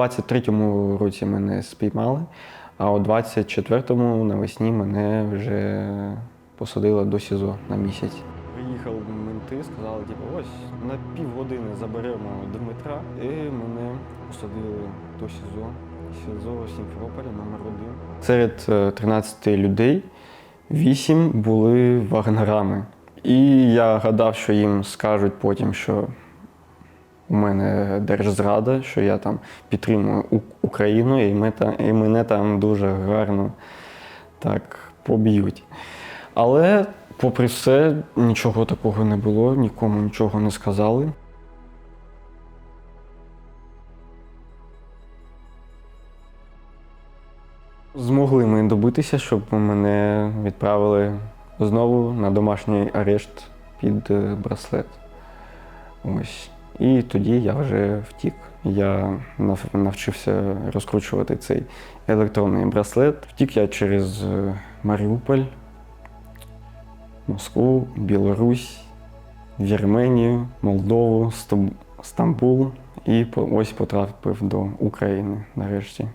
23-му році мене спіймали, а у 24-му навесні мене вже посадили до СІЗО на місяць. Приїхали менти, сказали, типу, ось на півгодини заберемо Дмитра, і мене посадили до СІЗО. СІЗО Сімферополя номер 1 Серед е, 13 людей 8 були вагнерами. І я гадав, що їм скажуть потім, що у мене держзрада, що я там підтримую Україну, і, ми та- і мене там дуже гарно так поб'ють. Але, попри все, нічого такого не було, нікому нічого не сказали. Змогли ми добитися, щоб мене відправили знову на домашній арешт під е, браслет. Ось. І тоді я вже втік. Я навчився розкручувати цей електронний браслет. Втік я через е, Маріуполь, Москву, Білорусь, Вірменію, Молдову, Стамбул і ось потрапив до України нарешті.